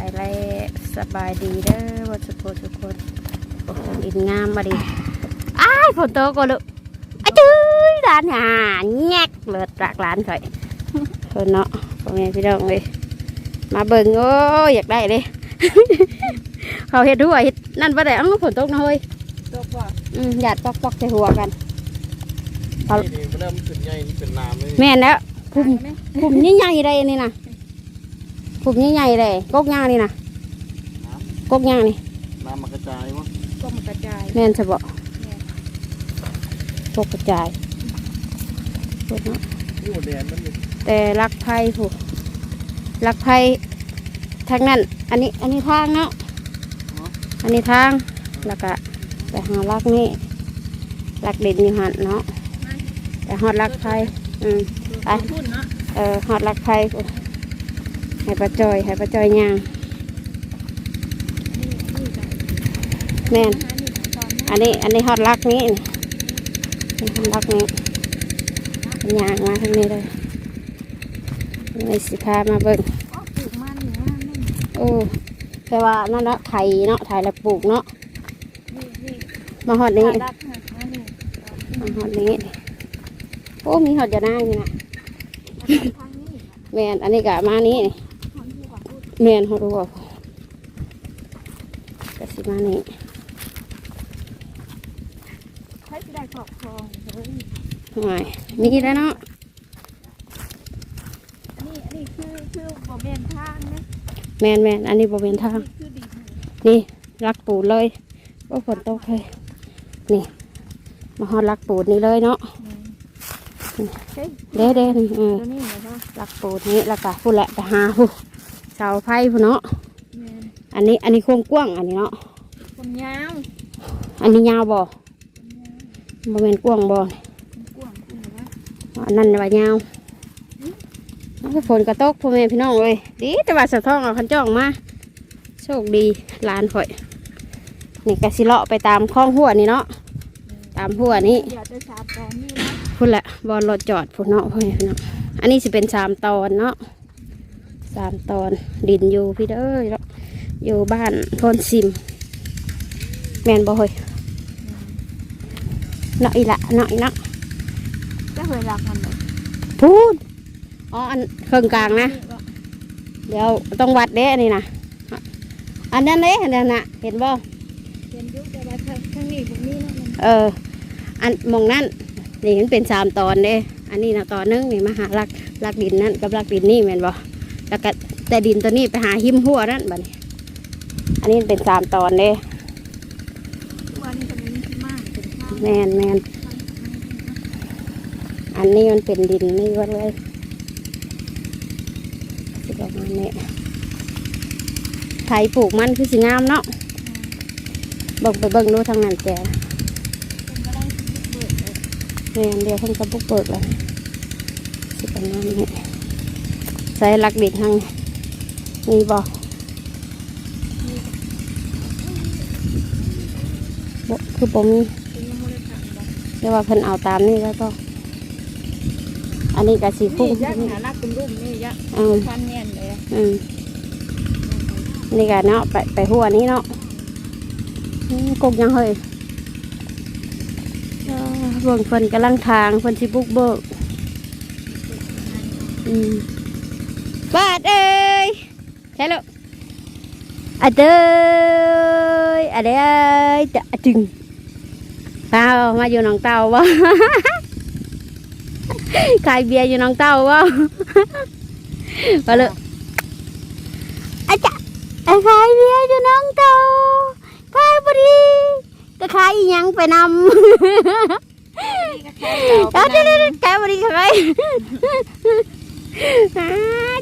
ายไรสบายดีเด้อวัดสุโขทุกคนโอ้โหอินงามมาดิอ้ายฝนตกก็ลุอ้ายจื้ยร้านหาแงกเลิศจากร้านข่อยเพิ่นเนาะพ่อแม่พี่น้องเลยมาเบิ่งโอ้ยอยากได้เลยเขาเฮ็ดหัวเฮ็ดนั่นบ่ได้เอ้าฝนตกนะเฮ้ยตกว่าอืมหยาดปอกๆใส่หัวกันเอานี่นี่มันเริ่มขึ้นใหญ่นี่เป็นน้ำเลยแม่นแล้วคุพุ่มไหมพุ่มใหญ่ๆเลยนี่นะ พุ่มใหญ่ๆเลยกกย่างนี่นะกกย่างนี่น้ำมันกระจายมั้งก็มันกระจายแม่นใช่บ่แม่นพวกกระจายพูดเนาะนี่หมดแดนมันอยู่แต่รักไพ่ผูกรักไพ่ทางนั้น อันนี้ อันนี้ทางเนาะอันนี้ทางแล้วก็ไปหารักนี่รักเด่นอยู่หันเนาะแต่ฮอดรักไพ่อืมไปพุ่นเนาะเออฮอดรักไพ่พู้น ให้ปลาจอย ให้ปลาจอยย่างนี่นี่จ้ะแม่นอันนี้ตอนนี้อันนี้ อันนี้ฮอดรักนี้นี่ฮอดรักนี้ย่างมาทางนี้เลยในสิพามาเบิ่งอ๋อปลูกมันอยู่ว่านั่นโอ้แต่ว่านั่นเนาะไถเนาะไถแล้วปลูกเนาะนี่นี่มาฮอดนี้รักนะอันนี้มาฮอดนี้โอ้มีฮอดจะนั่งนี่นะทางนี้แมนอันนี้กะมานี้นี่ทางที่ว่าพูด แมนฮอดรู้บ่กะสิมานี้ใช้ที่ได้ครอบครองเฮ้ยห่วยมีแล้วเนาะอันนี้อันนี้คือคือบ่แม่นทางนะแมนแมนอันนี้บ่เป็นทาง คือดินนี่รักปูดเลยโอ้ฝนตกเลยนี่ มาฮอดรักปูดนี่เลยเนาะเฮ้ยเด้เด้นี่เออตัวนี้เหรอเนาะรักปูดนี่แล้วก็ผู้นแหละไปหาผู้ เสาไฟผู้เนาะแม่นอันนี้อันนี้โครงกว้างอันนี้เนาะคนยาวอันนี้ยาวบ่บ่แม่นกว้างบ่คนกว้างคุณเหรอวะอันนั้นว่ายาวแล้วฝนก็ตกพ่อแม่พี่น้องเลยดีแต่ว่าสะท้องเอาคันจ้องมาโชคดีหลานข่อย นี่กะสิเลาะไปตามคลองหัวนี่เนาะตามหัวนี่อยากจะสาบตอนนี้นะพุ่นแหละบอลรถจอดพุ่นเนาะพ่อแม่พี่น้องอันนี้สิเป็นสามตอนเนาะ สามตอนดินอยู่พี่เด้ออยู่บ้านโพนซิม แมนบ่เฮ้ยเนาะอีละเนาะอีเนาะจะเคยรักมันเลยพูดอ๋ออันเครื่องกลางนะ เดี๋ยวต้องวัดเด้อันนี้นะอันนั้นเด้อันนั้นน่ะเห็นบ่เป็นยุคแต่ว่าข้างข้างนี้ตรงนี้นะมันเออ อันหมองนั่นนี่มันเป็นสามตอนเด้อันนี้นะตอนหนึงนี่มาหาลักลักดินนั่นกับลักดินนี่แม่นบ่ แล้วก็แต่ดินตัวนี้ไปหาหิมหัวนั่นบัดนี้ อันนี้มันเป็นสามตอนเด้วันนี้ตรงนี้ที่มากเป็นข้าวแมนแมนอันนี้มันเป็นดินนี่ก็เลยสิประมาณนี้ไถปลูกมันคือสิงามเนาะเบิ่งไปเบิ่งดูทางนั้นแกเป็นก็ได้เบิดเลยแม่นเดียวเพิ่นก็บุกเบิกเลยสิประมาณนี้ ใส่หลักดินทางนี่บ่บ่คือบ่มีเป็นยังไม่ได้ทำบอกเรียกว่าเพิ่นเอาตามนี่แล้วก็ อันนี้ก็สีฟุ้นี่งยักษ์หาลักเป็นรุ่มนี่ยักษ์อืมฟันเนียนเลยอะอืมนี่ก็เนาะไปไปหัวนี้เนาะอืมกกยังเฮ้ยเออเบิ่งเพิ่นกำลังทางเพิ่นสิบุกเบิกอืม บาดเอ้ยใช่ลูกอะเด้ยอะเด้ยจะอะจึงเปล่ามาอยู่หนองเต่าบ่ขายเบียร์อยู่หนองเต่าบ่มาเลยอาจารย์ขายเบียร์อยู่น้องเตาขายบดีก็ขายอีหยังไปนำเอาเดี๋ยวๆๆขายบดีขาย อ่า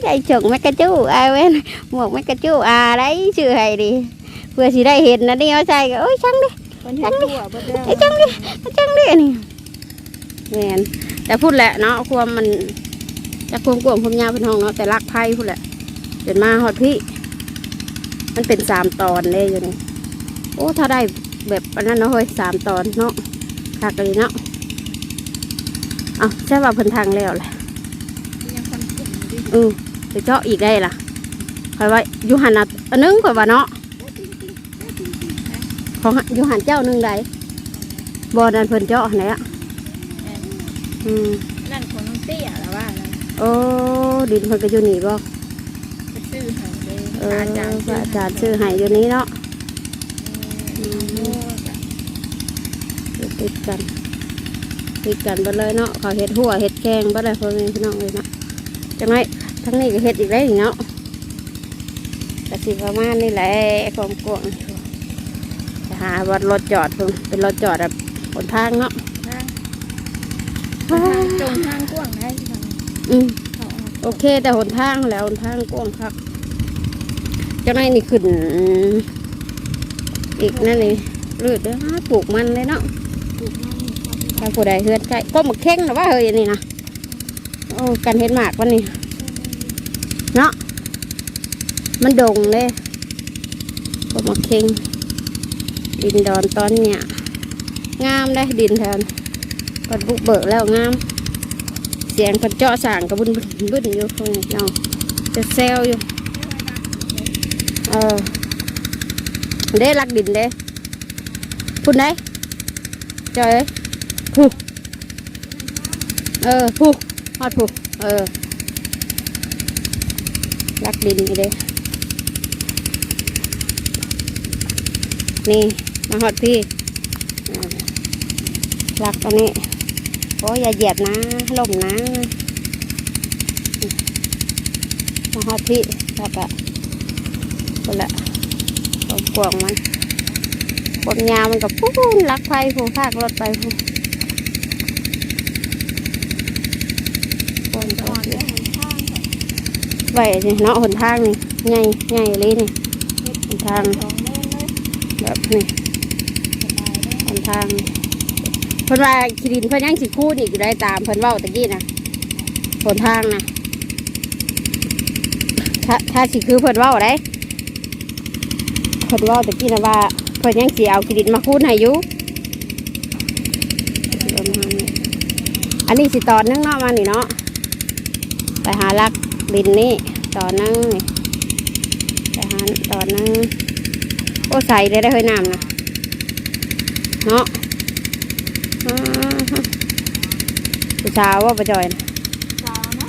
ใจฉกแมกกาจูอาเว้นหมวกแมกกาจูอาได้ชื่อให้ดิเพื่อสิได้เห็นนะนี่เอาใส่ก็โอ้ยช่างดิคนเห็นตัวบ่ได้ไอ้จังดิไอ้จังดิอันนี่แมนแต่พูดแหละเนาะความมันจะควมกวมความยาวเป็นห้องเนาะแต่รักไพ่พูดแหละเป็นมาฮอดพี่ มันเป็นสามตอนเลยอยู่นี่โอ้ถ้าได้แบบอันนั้นเนาะเฮ้ยสามตอนเนาะคักเลยเนาะเอาใช่ว่าเพิ่นทางแล้วแหละยังฟันกลุ่มดิ อือไปเจาะอีกได้ล่ะข่อยว่าอยู่หันน่ะอันนึงข่อยว่าเนาะของอยู่หันเจ้าหนึงใดบ่นั่นเพิ่นเจาะไหนอะอืมนั่นของน้องเตี้ยแล้วว่านั่นโอ้ดินเพิ่นก็อยู่นี่บ่ไปซื้อให้เลยเอออาจารย์พระอาจารย์ซื้อให้อยู่นี้เนาะอืมโอ้จ้ะอยู่ติดกันติดกันไปเลยเนาะเขาเฮ็ดหัวเฮ็ดแกงบ่ได้พ่อแม่พี่น้องเลยเนาะจังไง ทั้งนี้ก็เฮ็ดอีกแล้วนี่เนาะก็สิประมาณนี้แหละความกวางจะหาวัดรถจอดเพิ่นเป็นรถจอดแบบบนทางเนาะทางทางจงทางกว้างได้ทางอืมเขาออกโอเค แต่หนทางแล้วหนทางกว้างครับจังไงนี่ขึ้นอีกนั่นนี่รืดเด้อหาปลูกมันเลยเนาะปลูกมันเขาที่ถ้าผู้ใดเฮือนใกล้ก็มาเข่งหรือว่าเฮ้ยอันนี่นะโอ้กันเห็นหมากวันนี้ เนาะมันดงเลยก็มาเข่งดินดอนตอนเนี้ยงามได้ดินแทนปัดบุกเบิกแล้วงาม เสียงคนเจาะสางกับบุญบึ้นอยู่ตรงนี้เนาะจะเซลอยู่เออเด้รักดินเด้พุ่นได้จอยเอ้ยผูก รักดินนี่เด้นี่ มาฮอดพี่อ่ารักอันนี้โอ้ยอย่าเหยียบนะล่มนะมาฮอดพี่แล้วก็คนละความกวางมันความยาวมันกับปูนลักไฟผู้ภาครถไปผู้คน จ ก็ อดได้หนทางแบบ ไหวนี่เนาะหนทางนี่ใหญ่ใหญ่เลยนี่หนทางแบบนี่หนทางเพิ่นว่าขีดินเพิ่นยังสิคูดอีกอยู่ได้ตามเพิ่นเว้าตะกี้นะหนทางนะถ้าถ้าสิคือเพิ่นเว้าได้เพิ่นเว้าตะกี้นะว่าเพิ่นยังสิเอาขีดินมาคูดให้อยู่อันนี้สิตอนนึงเนาะมานี่เนาะไปหาลัก ดินนี่ตอนนึงนี่ไปหาตอนนึงโอ้ใส่เลยได้เฮ้ยน้ำนะเนาะอ่าฮะผู้สาวว่าประจอยนะสาเนาะ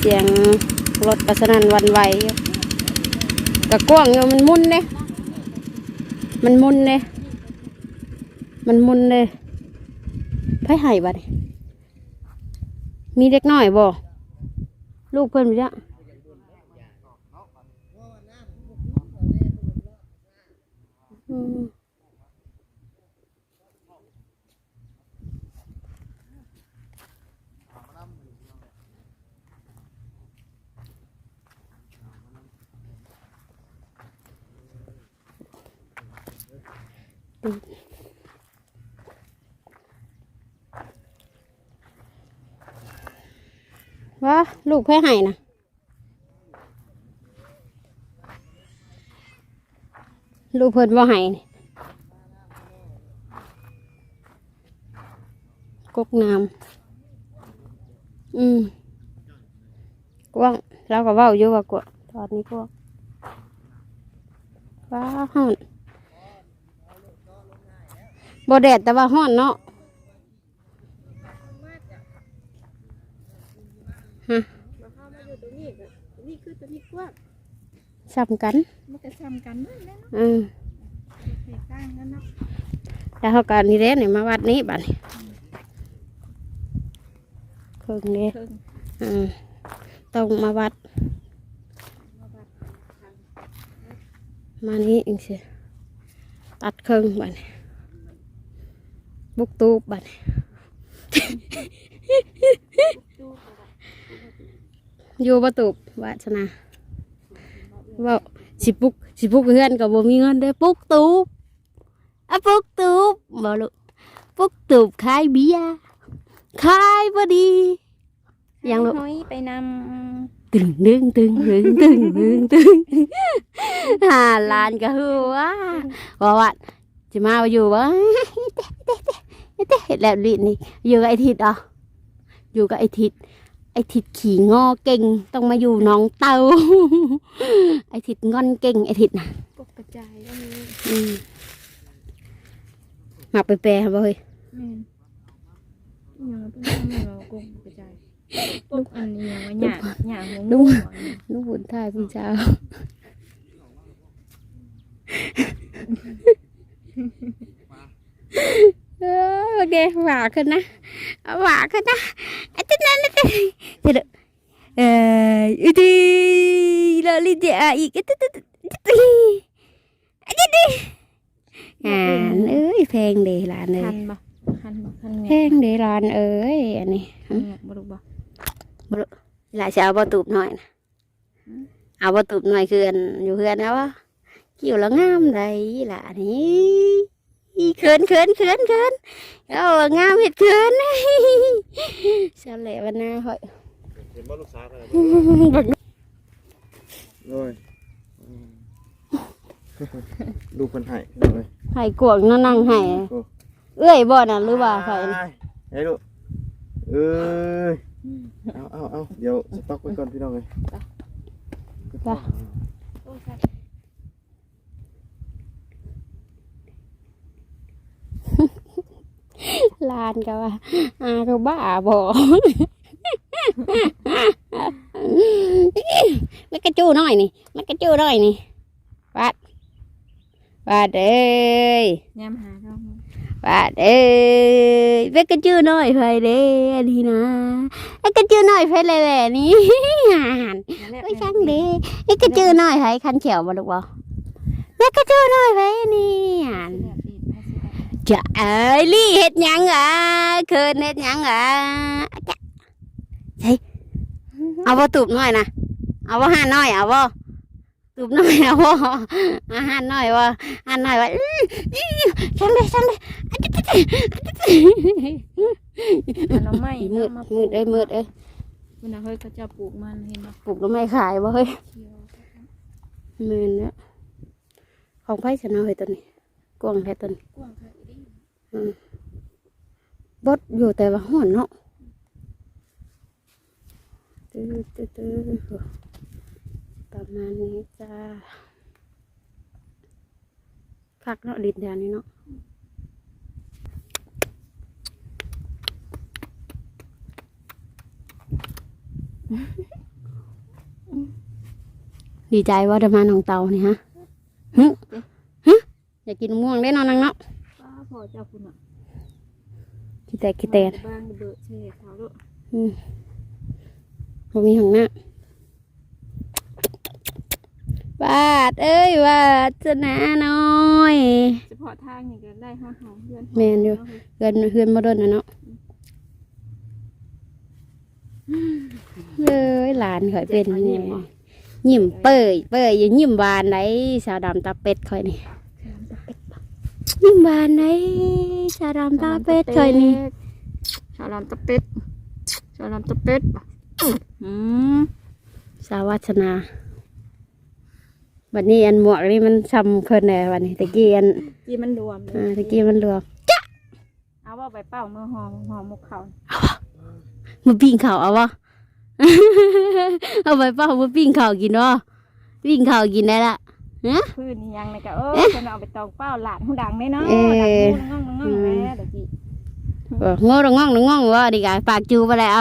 เสียงรถกระสนันวันไหวอยู่กะกว้างอยู่มันมุนเลยมันมุนเลยมันมุนเลย ไพ่ไห่บัดมีเด็กน้อยบ่ลูกเพิ่นไปจ้ะอืม ว่าลูกแพ้ไห้นะลูกเพิ่นว่าไห้กกน้ำอืมกว้างเราก็ว้าอยู่ว่ากวตอนนี้กว้างว้าห้อนบ่แดดแต่ว่าห้อนเนาะ แล้วเข้ามาอยู่ตรงนี้ก็นี่คือตัวนี้กว้างซ้ำกันมันก็ซ้ำกันนั่นแหละเนาะอืมแตกต่างกันเนาะแล้วเขาการนี่เด้นี่มาวัดนี้บัดนี้เครื่องนี้เพิ่งอืมต้องมาวัด มาบัดทางมานี้อีกสิตัดเครื่องบัดนี้บุกตูบบัดนี้ตู้ก็ได้ อยู่ประตูบวาสนาเว่าสิปุกสิปุกเพื่อนกับบ่มีเงินเด้อปุกตูบอะปุกตูบบ่ลูกปุกตูบขายเบียร์ขายบ่ดียังลูกห้อยไปนตึงดึงตึงดึงตึงดึงตึงหาลานก็หัวว่าว่าจะมาอยู่บ่เต้เต้เต้เต้แล้วลิ้นนี่อยู่กับไอ้ทิดอะำอยู่กับไอทิดไอทิดขี่งอเก่งต้องมาอยู่หน้องเตา ไอทิดงอนเก่งไอทิดนะกบกระจายก็มีอืมมาไปแปลบ่เฮ้ยแม่นยังเพิ่งทำเรากบกระจายลูกอันนี้ยังว่าหยาหยาหัวงูอะลูกบุญท่ายพี่เจ้าเออโอเคหวาขึ้นนะเอาหวาขึ้นนะอาจารย์นั่นนะเดี๋ยวเอ ออีดีลอลิเดียอีกตึ๊ดตึ๊ดตึ๊ดตึ๊ดอาจารย์ดิอ่านเอ้ยเพลงเดหลานเอ้คัยนบ่คันบ่คันเพลเงี้ยงเดหลานเอ้ยอันนี้คันเงี้ยบ่รู้บ่หลานจะเอาบอตูบหน่อยนะเอาบอตูบหน่อยคืออันอยู่เพื่อนนะวะกิ่วแล้วงามเลยหล่ะนี่เขินเขินเขินเขินเอางามเห็ดเขินเสียแหละวันหน้าค่อยเห็นว่าลูกสาวอะไรบักโอ้ยอืมลูกคนไห้เลยไผ่กวงนั่งนั่งไห้เอื้อยบ่น่ะหรือว่าไผ่เฮ้ยลูกเอ้ยเอาเอาเอาเดี๋ยวสต็อกไว้ก่อนพี่น้องเลยจ้ะโอ้สัตว์ลานก็ว่าอาก็บ้าบ่ มันกระจูน้อยนี่มันกระจูน้อยนี่ปาดปาดเอ้ยยามหาเขาปาดเอ้ยมันกระจูน้อยไฟเด้อันนี่นะมันกระจูน้อยไฟเลยแหละนี่ห่านอย่าแลบโอ้ยช่างเด้มันกระจูน้อยไฟคันเขียวบ่ลูกบ่มันกระจูน้อยไฟนี่ห่านแลบดิให้สิได้จะเอ้ยลี่เฮ็ดหยังอะเคินเฮ็ดหยังอะจะใช่ เอาบ่ตูบน้อยนะเอาบ่ห่านน้อยเอาบ่ตูบน้อยเอาบ่อาหารน้อยบ่อาหารน้อยว่าอื้ออื้อช่างเลยช่างเลยอะจิ๊ดจิ๊ดจิ๊ดอะจิ๊ดจิ๊ดอันน้ำไม้มืดาาปมืลูดกเอ้ยมืดเอ้ยเวลาเฮ้ยเขาจะปลูกมันเห็นบ่ปลูกแล้วไม่ขายบ่เฮ้ยเขียวมืนแล้วของไผชนะเฮ้ยตัวนี้กวางแท้ตัวนี้กว้างค่ะอีดิบดอยู่แต่ว่าห่อนเนาะ ตื้อตื้อตื้อประมาณนี้จ้าคักเนาะดินแดนนี้เนาะดีใจว่าจะมาหนองเตานี่ฮะฮึฮึอยากกินม่วงได้นอนนังเนาะพอเจ้าคุณอะคิดแต่คิดแต่บ้านเบิดเช่เขาด้วย บ่มีหังหน้าบาดเอ้ยวาสนาน้อยเฉพาะทางนี่ก็ได้ห้าหอเพื่อนแม่นอยู่เฮือนเฮือนมาโดนนะเนาะเลยหลานข่อยเป็นนี่ยิ้มเปื่อยเปื่อยอย่ายิ้มบานไหนสาวดำตาเป็ดข่อยนี่ยิ้มบานไหนสาวดำตาเป็ดข่อยนี่ชาลามตะเป็ดชาลามตะเป็ด อืมสาวัชนาวันนี้อันหมวกนี่มันซ้ำเพิ่นแน่วันนี้ตะกี้อันจีมันรวมเลยอ่าตะกี้มันรวมเอาว่าไปเป้ามือหอมหอมมุกเขามาปิ้งข้าวเอาวะเอาไปเป้ามาปิ้งข้าวกินวะปิ้งข้าวกินได้ละพื้นนี่ยังเลยก็เออคนเอาไปตองเป้าหลานหูดังแน่เนาะเอ๊ะดังงูง่องง่องแม่เดี๋ยวจีเออง้อระง่องระง่องว่าดีกว่าปากจูไปแล้ว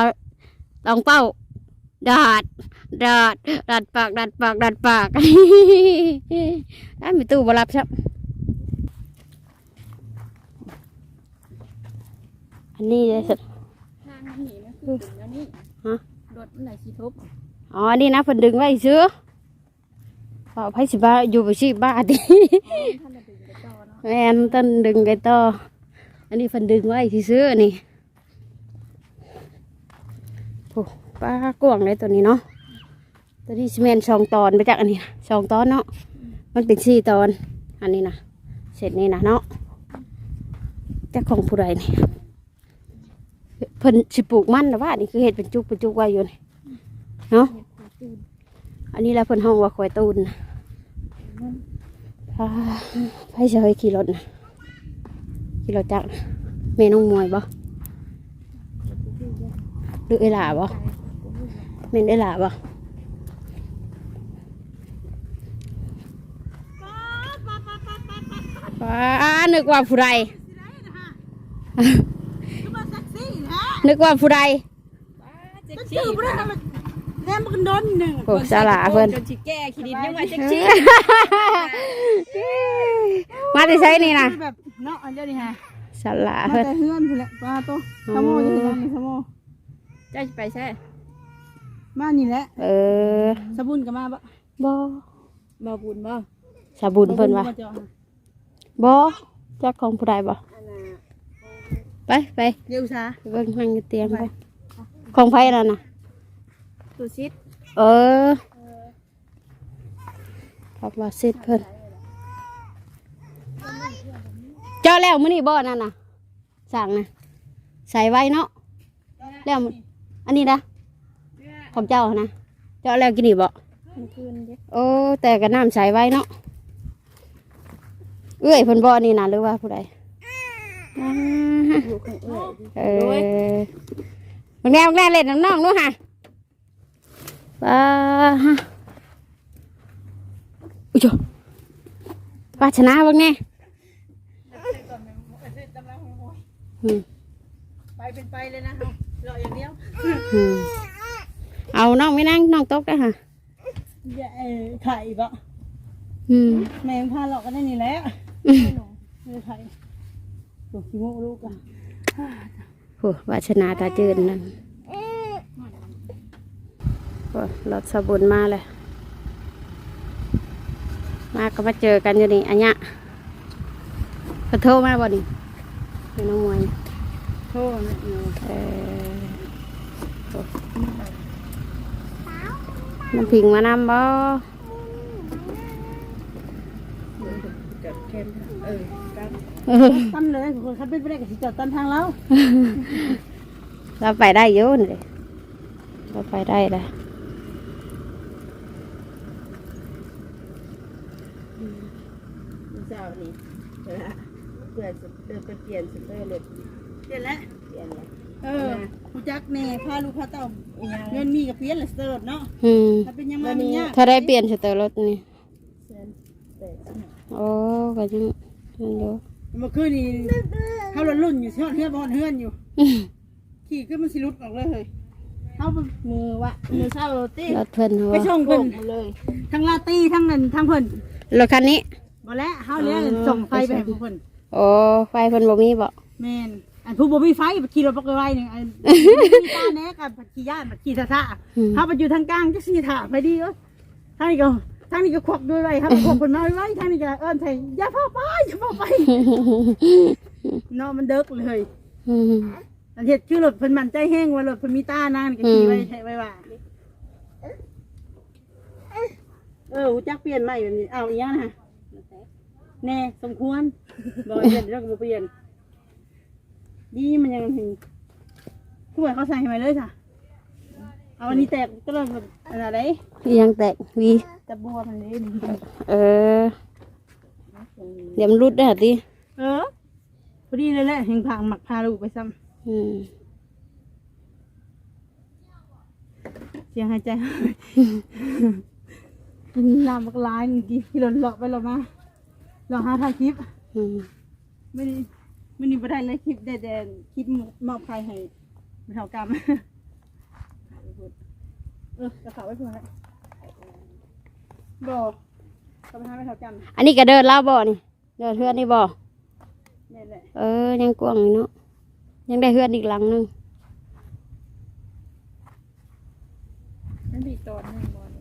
ลองเป้า ดาดดาดดัดปากดัดปากดัดปากได้มีตู้บรับครับอันนี้เลยสุดทางมันหนีมันคือถึงแล้วนี่ฮะรถมันไหนชีทุบอ๋อนนี้นะเพิ่นดึงไว้ซื้อเปล่าไผสิบ้าอยู่ไปสิบ้าดิท่านจะดึงไปต่อนต้นดึงไปต่ออันนี้เพิ่นดึงไว้ซื้อนี่โอ้ ปลากวางเลยตัวนี้เนาะตัวนี้ซีเมนสองตอนไปจากอันนี้นะสองตอนเนาะมันเป็นสี่ตอน อันนี้นะเสร็จนี่นะเนาะจากของผู้ใดนี่เพิ่นสิปลูกมันนะว่านี่คือเห็ดเป็นจุกเป็นจุกไว้อยู่นี่เนาะอันนี้แหละเพิ่นห้องว่าคอยตูนนะอ่าไผจะให้ขี่รถนะขี่รถจักรนะแม่น้องมวยบ่หรือเอหลาบ่ เม่นเอหลาบ่ว้านึกว่าผู้ใดนึกว่าผู้ใดชื่อบ่ได้มันแน่มันก็โดนหนึ่งโอ้สาลาเพิ่นจนสิแก้ขีดินยังว่าจักซี่มาแต่ใช้นี่นะแบบเนาะอันเดียวนี่ฮะสาหลาเพิ่นแต่เฮือนพุ่นแหละปลาโตสมออยู่ที่นั่นนี่สมอจ้าสิไปใช่ มานี่แหละเออสบุนก็มาบ่บ่บ่บุญบ่สาบุญเพิ่นว่าบ่เจ้าบ่จักของผู้ใดบ่ไปไปเดี๋ยวอุตสาไปเบิ่งนั่งอยู่เตียงไปของไผนั่นน่ะตุซิดเออครับว่าสิทธิ์เพิ่นเจ้าแล้วมื้อนี้บ่นั่นน่ะสั่งนะใส่ไว้เนาะแล้วมื้ออันนี้นะ ของเจ้านะเจ้าแล้วกินนี่บ่คืนเด้โอ้แต่ก็น้ำใส่ไว้เนาะเอ้ยเพิ่นบ่นี่นะหรือว่าผู้ใดอ่าอยู่ข้างเอ้ยเออบักแนวบักแนวเล่นน้องๆนู้ฮะป้าฮะอุ้ยจ้ะป้าชนะบักแน่อืมไปเป็นไปเลยนะเอารออย่างเดียวอืม เอาน้องไม่นั่งน้องตกได้อค่ะอย่าเอ่อไข่บ่อืมแมงพาหลอกก็ได้นี่แหละไม่ได้ไข่ตัวขี้โมกลูกอะโอ้วาชนาตาจืดนั่นโอ้รถสบุนมาเลยมาก็มาเจอกันอยู่นี่อันเนี้ยกระโทรมาบ่นี่ให้น้องมวยโทษนะเออเออโอ้ น้ำพิงมานำบ่จัดแค่เออกันเออตั้นเลยคนคันเป็นไปได้กับสิจอดตั้นทางแล้วเราไปได้อยู่นี่เลยเราไปได้เลยเจ้านี่เพื่อเพื่อจะเดินไปเปลี่ยนสเตอร์เลยเปลี่ยนแล้วเปลี่ยนแล้วเออ ผู้จักแน่พาลูกพาเต้าเงินมีกับเปลี่ยนเลยสเตอร์เนาะอืมถ้าเป็นยังไงมันยากถ้าได้เปลี่ยนสเตอร์รถนี่เส้นแปดสิบโอ้ก็ยังยังอยู่เมื่อคืนนี้เขาละลุ่นอยู่เฮือนเฮือนบอนเฮือนอยู่ ขี่ขึ้นมันสิรุดออกเลยเฮ้ยเขามือวะมือเศร้าโรตีรถเพิ่นหัวไปช่องเพิ่นเลยทั้งลาตีทั้งเงินทั้งเพิ่นรถคันนี้บ่แล้วเฮาเลี้ยงส่งไฟไปให้ผู้เพิ่นโอ้ไฟเพิ่นบ่มีบ่แม่น อันผู้บ่มีไฟขี่รถปกไว้หนึงอันมีตาแหน่กับขี่ย่านบัดขี่ซ่าอืมๆเฮาไปอยู่ทางกลางจักสิถ่าไปดีเอ้ยทางนี้ก็ทางนี้ก็ควักด้วยไว้ครับควักเพิ่นมาไว้ทางนี้ก็เอิ้นใส่อย่าเข้าไปอย่าเข้าไปเนาะมันเดึกเลยอืมอันเฮ็ดคือรถเพิ่นมั่นใจแห้งว่ารถเพิ่นมีตานางก็ขี่ไว้ใช้ไว้ว่าเออหูจักเปลี่ยนใหม่แบบนี้เอาอีหยังนะแน่สมควรบ่เปลี่ยนแล้วก็บ่เปลี่ยน ดีมันยังเห็นถ้วยเขาใส่ให้ใหม่เลยจ้ะเอาอันนี้แตกก็เลยแบบอะไรอีหยังแตกวีตะบัวมันเลยเออ เดี๋ยวมันรุดได้อติเออพอดีเลยแหละเห็นผางหมักพาลูกไปซ้ำอืมเสียงหายใจ กินน้ำบักลายกินกินหล่นหลอกไปหลอกมาหลอกหาทางคลิป อืมไม่ได้ไม่ได้บ่ได้เลยคลิปแดงๆคลิปมอบใครให้ไปเท่ากรรมเออกระเป๋าไว้เพื่อนละบอกกำลังไปเท่ากรรมอันนี้ก็เดินเล่าบ่นี่เดินเฮือนนี่บ่นี่แหละเออยังกว้างอยู่เนาะยังได้เฮือนอีกหลังหนึงมันบีตอนหนึ่งบอล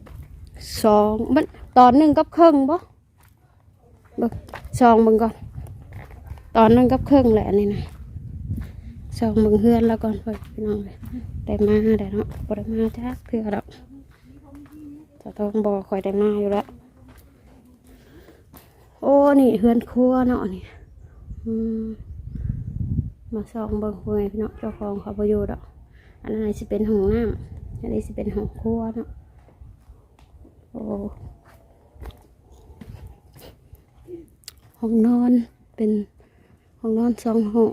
สองมันตอนหนึ่งกับครึ่งบ่เบิ่งสองเบิ่งก่อน ตอนนึ่งกับครึ่องแหละนี่นะสองเบิ่งเฮือนแล้วก่อนไปพี่น้องเลยได้มาได้เนาะบ่ได้มาจ้าเพื่อดอกจะต้องบอกคอยได้มาอยู่แล้วโอ้นี่เฮือนครัวเนาะนี่มมาส่องเบิ่งคุยพี่น้องเจ้าของเขาประโยชน์ดอกอันนั้นสิเป็นห้องน้ำอันนี้สิเป็นห้องครัวเนาะโอ้ห้องนอนเป็น ห้องนอนสองห้อง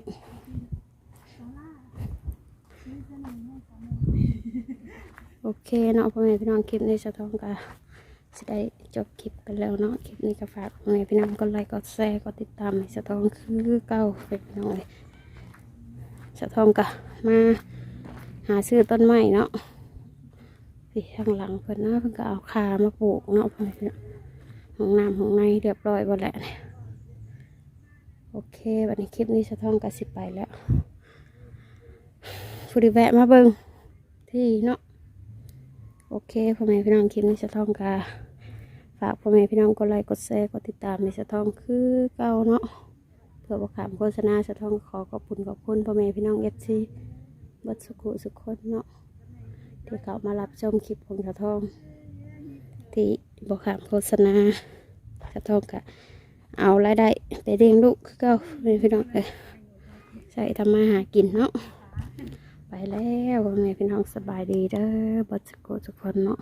โอเคเนาะพ่อแม่พี่น้องคลิปนี้สะท้องกะจะได้จบคลิปไปแล้วเนาะคลิปนี้ก็ฝากพ่อแม่พี่น้องกดไลค์กดแชร์กดติดตามให้สะท้องคือเก่าไปพี่น้อยสะท้องกะมาหาซื้อต้นไม้เนาะที่ข้างหลังเพิ่อนเนาะเพิ่อนก็เอาคามาปลูกเนาะพ่อแม่พี่น้องห้องน้ำห้องในเรียบร้อยหมดแล้วเนี่ย โอเควันนี้คลิปนี้สะท้องกะสิไปแล้วฟูดิแวะมาเบิงที่เนาะโอเคพ่อแม่พี่น้องคลิปนี้สะท้องกาฝากพ่อแม่พี่น้องกดไลค์กดแชร์กดติดตามในสะท้องคือเก่าเนาะเพื่อประคำโฆษณาสะท้องขอขอบคุณขอบคุณพ่อแม่พี่น้องเอฟซีบัดสุขุสุขคนเนาะที่เขามารับชมคลิปของสะท้องที่บอกคำโฆษณาสะท้องกะ เอารายได้ไปเลี้ยงลูกคือเก่าพ่อแม่พี่น้องเลยใส่ทำมาหากินเนาะไปแล้วพ่อแม่พี่น้องสบายดีเด้อบัดสกุทุกคนเนาะ